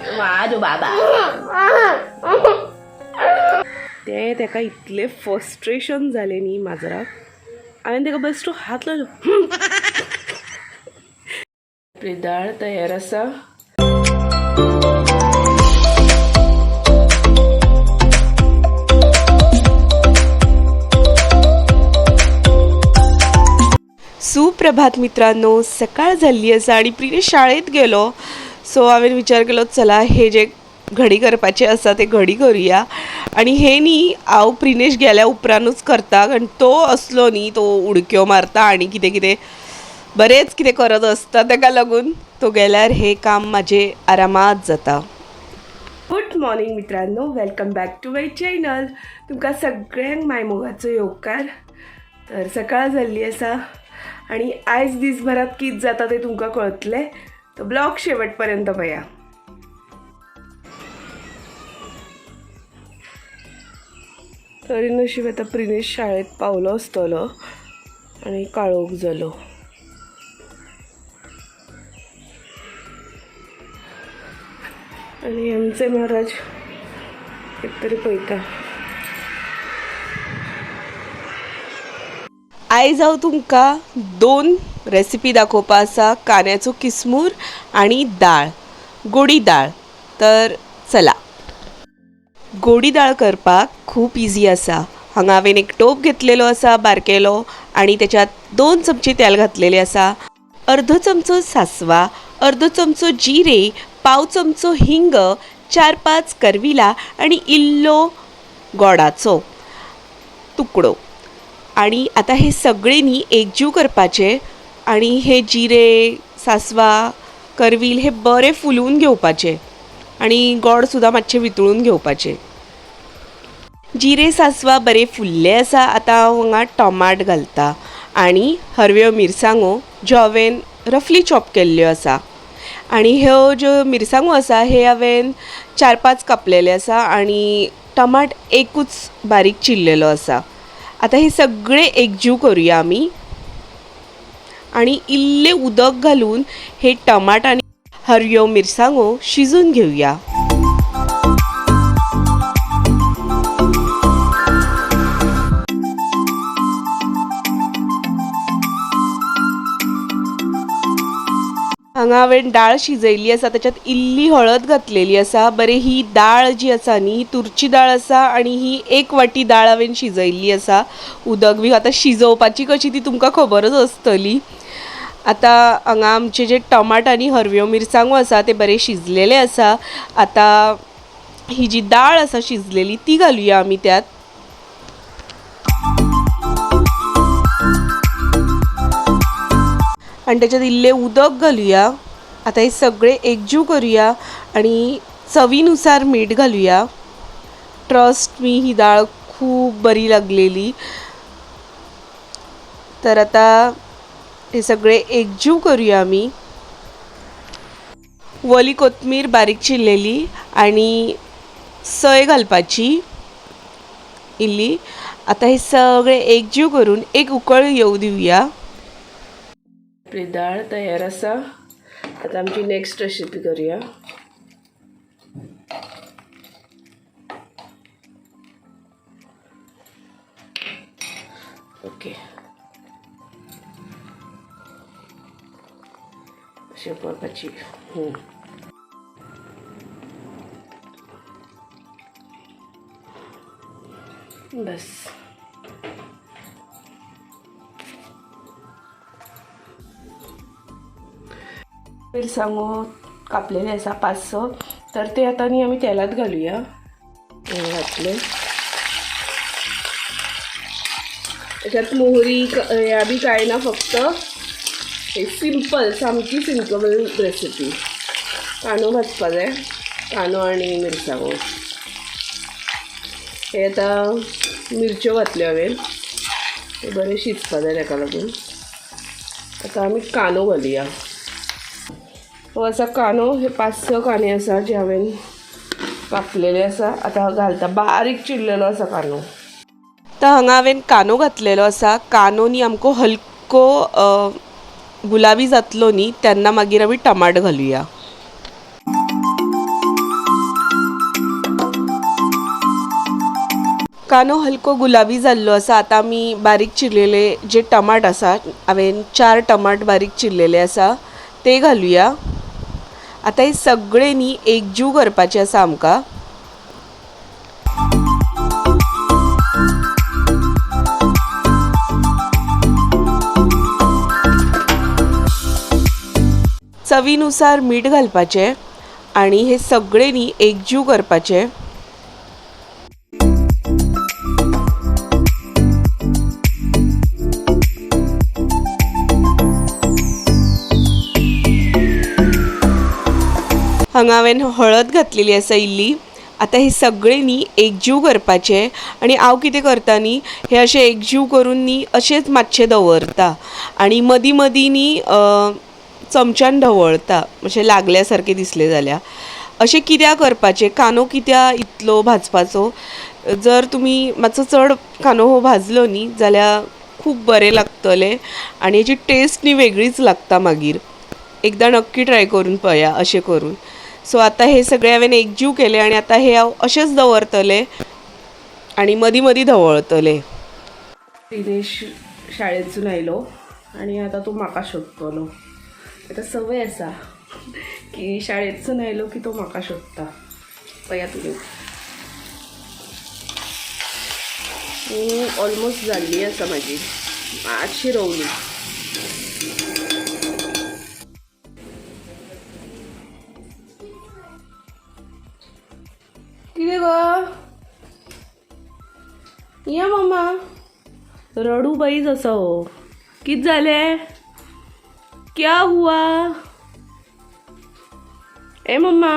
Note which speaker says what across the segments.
Speaker 1: वाजो बाबा ते तेका इतले फ्रस्ट्रेशन झाले न्ही माजराक हांवें तेका बेश्टो हात लायलो आपली दाळ तयार आसा सुप्रभात मित्रांनो सकाळ झाली आसा आणि प्रिनेश शाळेत गेलो सो हांवें विचार केलो चला हे जे घडी करपाचे आसा ते घडी करुया. आनी हे न्ही हांव प्रिनेश गेल्या उपरांतूच करता कारण तो असलो न्ही तो उडक्यो मारता आनी कितें कितें बरेंच कितें करत आसता ताका लागून तो गेल्यार हे काम म्हाजें आरामात जाता. गुड मॉर्निंग मित्रांनो welcome back to my channel तुमकां सगळ्यांक मायमोगाचो येवकार तर सकाळ जाल्ली आसा आनी आयज दिसभरात कित जाता तें तुमकां कळतलें. तर ब्लॉग शेवटपर्यंत पया तरी नशीब आतां प्रिनेश शाळेत पावलो आसतलो आणि काळोख जालो आणि आमचे महाराज एक तरी पळयता आयज हांव तुमकां दोन रेसिपी दाखोवपा आसा कांद्याचो किसमूर आनी दाळ गोडी दाळ तर चला. गोडी दाळ करपाक खूब इजी आसा हांगा हांवें एक टोप घेतलेलो आसा बारकेलो आनी त्याच्यात दोन चमचे तेल घातलेले आसा अर्दो चमचो सासवा अर्दो चमचो जिरे पाव चमचो हिंग चार पांच करविला आनी इल्लो गोडाचो तुकडो. आणि आता हे सगळे न्ही एकजीव करपाचे आणि हे जिरे सासवा करवील हे बरे फुलवून घेवपाचे आणि गोड सुद्दां मातशें वितळून घेवपाचे जिरे सासवा बरे फुल्ले आसा आतां हांव हांगा टोमाट घालता. आनी हरव्यो मिरसांगो ज्यो हांवें रफली चॉप केल्ल्यो आसा आनी ह्यो ज्यो मिरसांगो आसा हे हांवें चार पांच कापलेले आसा आनी टमाट एकूच बारीक चिरलेलो आसा आता हे सगळे एकजीव करूया आमी आणि इल्ले उदक घालून हे टमाट आणि हरव्यो मिरसांगो शिजून घेवया हांगा हांवें दाळ शिजयल्ली आसा त्याच्यात इल्ली हळद घातलेली आसा बरे ही दाळ जी आसा न्ही ही तुरची दाळ आसा आनी ही एक वाटी दाळ हांवें शिजयल्ली आसा उदक बी आतां शिजोवपाची कशी ती तुमकां खबरच आसतली आतां हांगा आमचे जे टमाट आनी हरव्यो मिरसांगो आसा ते बरे शिजलेले आसा आतां ही जी दाळ आसा शिजलेली ती घालुया आमी त्यात. आणि त्याच्यात इल्ले उदक घालुया. आता हे सगळे एकजीव करूया आणि चवीनुसार मीठ घालूया. ट्रस्ट मी ही डाळ खूप बरी लागलेली. तर आता हे सगळे एकजीव करूया आम्ही. वली कोथमीर बारीक चिरलेली आणि सय घालपाची इल्ली. आता हे सगळे एकजीव करून एक उकळ येऊ दिवया आपली डाळ तयार आसा आता आमची नेक्स्ट रेसिपी करूया. अशी करपाची हम्म. बस. मिरसांगो कापलेले आसा पांच स तर ते आतां न्ही आमी तेलात घालुया. हे घातले. त्याच्यात मोहरी ह्या बी काय ना फक्त. हे सिंपल सामकी सिंपल रेसिपी कांदो भाजपा जाय कांदो आनी मिरसांगो हे आतां मिरच्यो घातल्यो हांवें ते बरें शिजपा जाय ताका लागून. आतां आमी कांदो घालुया. हो असा कांदो हे पाच स कांदे आसा जे हांवें कापलेले आसा आतां घालता. बारीक चिरलेलो आसा कांदो तर हांगा हांवें कांदो घातलेलो आसा कांदोनी न्ही आमको हलको गुलाबी जातलो न्ही त्यांना मागीर आमी टमाट घालूया. कांदो हलको गुलाबी जाल्लो आसा. आतां आमी बारीक चिरलेले जे टमाट आसा हांवें चार टमाट बारीक चिरलेले आसा ते घालूया. आतां हे सगळे न्ही एकजीव करपाचे आसा आमकां. चवीनुसार मीठ घालपाचें आनी हे सगळें न्ही एकजीव करपाचे. हांगा हांवें हळद घातलेली आसा इल्ली. आतां हे सगळे न्ही एकजीव करपाचे आनी हांव कितें करता न्ही हे अशे एकजीव करून न्ही अशेंच मातशें दवरता. आनी मदीं मदीं न्ही चमच्यान ढवळता अशें लागल्या सारकें दिसलें जाल्यार अशें कित्याक करपाचें? कांदो कित्या इतलो भाजपाचो? जर तुमी मातसो चड कांदो हो भाजलो न्ही जाल्यार खूब बरें लागतलें आनी हेची टेस्ट न्ही वेगळीच लागता मागीर. एकदां नक्की ट्राय करून पळया अशें करून. सो आतां हे सगळे हांवें एकजीव केले आनी आतां हे हांव अशेंच दवरतलें आनी मदीं मदीं धवळतलें दिनेश शाळेतसून आयलो आनी आतां तूं म्हाका सोदतलो आतां सवय आसा की शाळेंतसून आयलो की तो म्हाका सोदता पया तुमी ऑलमोस्ट जाल्ली आसा म्हाजी मातशी रोवली कितें गो. या मामा. रडू बाईज असा हो. कित जालें क्या हुआ? ए मम्मा।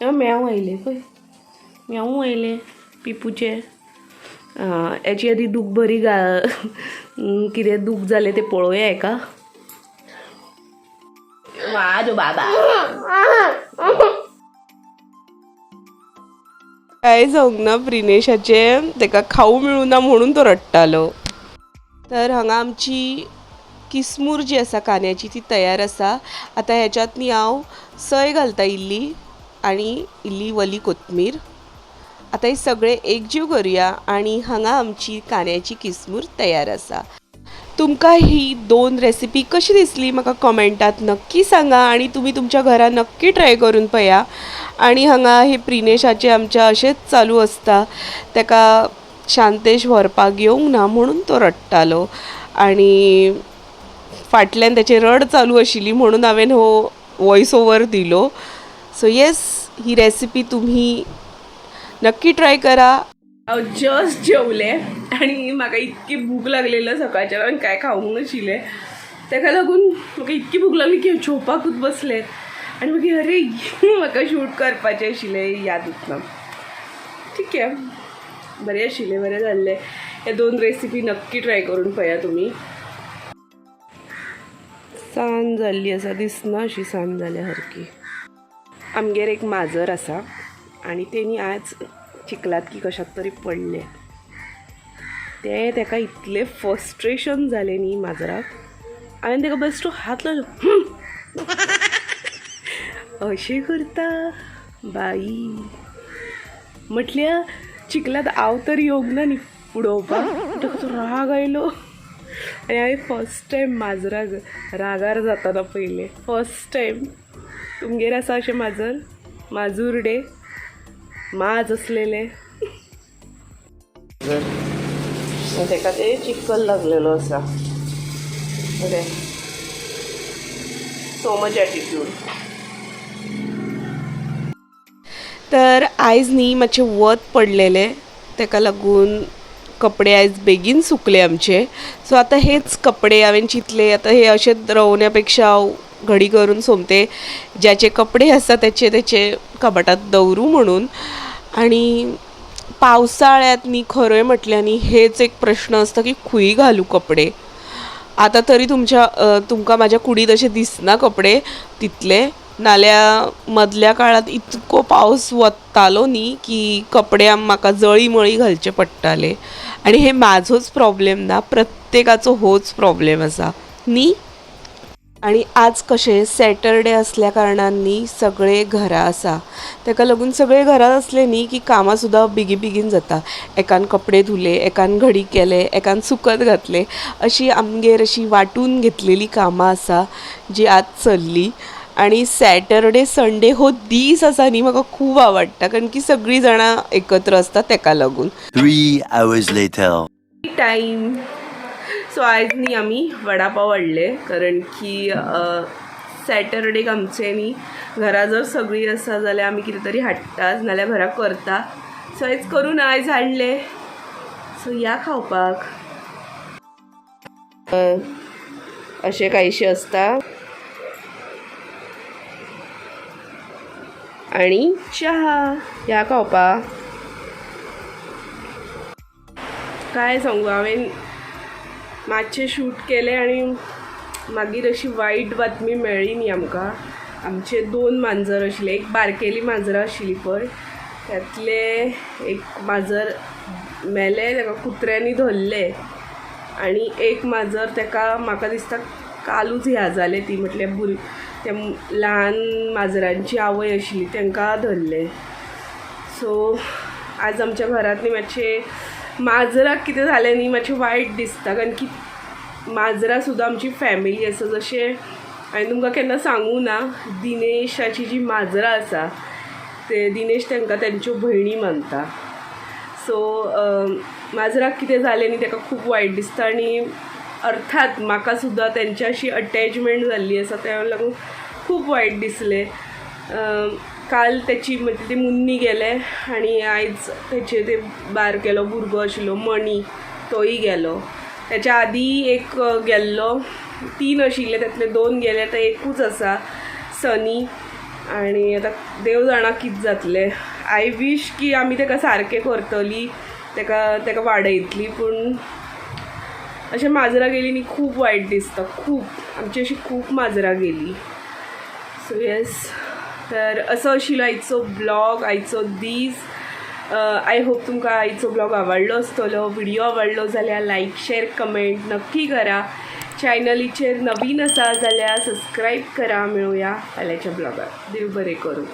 Speaker 1: म्याऊ म्याव आयले पळय म्याव आयले पिपूचे. आं, याची आधी दूख बरी गा कितें दूख जालें तें पळोवया हेका माझो बाबा. काय जावंक ना प्रिनेशाचे ताका खाऊ मिळूना म्हणून तो रडटालो तर हांगा आमची किसमूर जी आसा कांद्याची ती तयार आसा आतां ह्याच्यात न्ही हांव सय घालता इल्ली आनी इल्ली वली कोथमीर. आतां हे सगळे एकजीव करुया आनी हांगा आमची कांद्याची किसमूर तयार आसा तुमकां ही दोन रेसिपी कशी दिसली म्हाका कमेंटात नक्की सांगा आनी तुमी तुमच्या घरा नक्की ट्राय करून पळया आनी हांगा हे प्रिनेशाचे आमच्या अशेंच चालू आसता ताका शांतेश व्हरपाक येवंक ना म्हणून तो रडटालो. आनी फाटल्यान ताची रड चालू आशिल्ली म्हणून हांवें हो वॉयस ओवर दिलो. सो येस ही रेसिपी तुम्ही नक्की ट्राय करा. हांव जस्ट जेवले. आनी म्हाका इतकी भूक लागलेलो सकाळच्या हांवें कांय खावूंक नाशिल्लें ताका लागून म्हाका इतकी भूक लागली की हांव जेवपाकूच बसलें. आनी मागीर अरे म्हाका शूट करपाचें आशिल्लें याद उरना ठीक आहे. बरें आशिल्लें बरें जाल्लें हे दोन रेसिपी नक्की ट्राय करून पळया तुमी सांज जाल्ली आसा दिसना अशी सांज जाल्या सारकी आमगेर एक माजर आसा आनी तेणी आज चिखलात की कशाक तरी पडले. ते ताका इतलें फ्रस्ट्रेशन जालें न्ही माजराक. हांवें ताका बेश्टो हात लायलो अशें करता बाई. म्हटल्या चिखलात हांव तर येवंक ना न्ही उडोवपाक ताका तो राग आयलो. आनी हांवें फर्स्ट टायम माजराक रागार जाताना पयलें फर्स्ट टायम तुमगेर आसा अशें माजर माजूरडे माज असलेले. ताका ते चिक्कल लागलेलो आसा ओके सो मच एटिट्यूड तर आयज न्ही मातशें वत पडलेलें ताका लागून कपडे आयज बेगीन सुकले आमचे. सो आतां हेच कपडे हांवें चिंतले आतां हे अशेंच रवण्यापेक्षा हांव घडी करून सोमते. ज्याचे कपडे आसा त्याचे त्याचे कबाटात दवरू म्हणून. आणि पावसाळ्यात न्ही खरंय म्हटल्यार न्ही हेच एक प्रश्न आसता की खुई घालू कपडे. आतां तरी तुमच्या तुमकां म्हाज्या कुडीत अशे दिसना कपडे तितले नाल्या मदल्या काळात इतको पावस वत्तालो न्ही की कपडे म्हाका जळी मळी घालचे पडटाले आनी हे म्हाजोच प्रॉब्लेम ना प्रत्येकाचो होच प्रॉब्लेम आसा न्ही आणि आज कशें सॅटरडे असल्या कारणांनी सगळे घरा आसा ताका लागून सगळे घरात असले न्ही की कामां सुद्दां बेगी बेगीन जाता. एकान कपडे धुले एकान घडी केले एकान सुकत घातले. अशी आमगेर अशी वांटून घेतलेली कामां आसा जी आज चल्ली. आणि सॅटरडे संडे हो दीस आसा न्ही म्हाका खूब आवडटा कारण की सगळीं जाणां एकत्र आसता ताका लागून.
Speaker 2: Three hours later.
Speaker 1: Time so आयज न्ही आमी वडापाव हाडले कारण की सॅटरडेक आमचे न्ही घरा जर सगळीं आसा जाल्यार आमी कितें तरी हाडटात नाल्यार घरा करता. सो आयज करून आयज हाडले सो या खावपाक अ, अशें कांयशें आसता आणि चहा या कॉपा. काय सांगू हांवें मातशें शूट केलें आनी मागीर अशी वायट बातमी मेळ्ळी न्ही आमकां. आमचे दोन मांजर आशिल्ले एक बारकेली मांजरां आशिल्लीं पळय त्यातले एक मांजर मेलें ताका कुत्र्यांनी धरलें. आनी एक मांजर ताका म्हाका दिसता कालूच ह्या जालें ती म्हटल्यार भुर ते ल्हान माजरांची आवय आशिल्ली तांकां धरलें सो आज आमच्या घरांत न्ही मातशें माजराक कितें जालें न्ही मातशें वायट दिसता. कारण की माजरां सुद्दां आमची फॅमिली आसा जशें हांवें तुमकां केन्ना सांगू ना दिनेशाची जी माजरां आसा ते दिनेश तांकां तेंच्यो भयणी मानता. सो माजराक कितें जालें न्ही ताका खूब वायट दिसता. आनी अर्थात म्हाका सुद्दां तेंच्याशी अटॅचमेंट जाल्ली आसा त्या लागून खूब वायट दिसलें काल त्याची म्हणजे ते मुन्नी गेले आणि आयज त्याचे ते बारकेलो भुरगो आशिल्लो मणी तोय गेलो. त्याच्या आदी एक गेल्लो तीन आशिल्ले त्यातले दोन गेले तर एकूच आसा सनी आणि आता देव जाणा कितें जातलें. आय विश की आमी ताका सारकें करतली ताका ताका वाडयतली पूण अशें माजरां गेलीनी खूप खूब वायट दिसता. खूब आमची अशी खूब माजरां गेली. सो येस तर असो आशिल्लो आयचो ब्लॉग आयचो दीस. आय होप तुमकां आयचो ब्लॉग आवडलो आसतलो व्हिडिओ आवडलो जाल्यार लायक शेअर कमेंट नक्की करा. चॅनलीचेर नवीन आसा जाल्यार सबस्क्राईब करा मेळुया फाल्यांच्या ब्लॉगार देव बरें करूं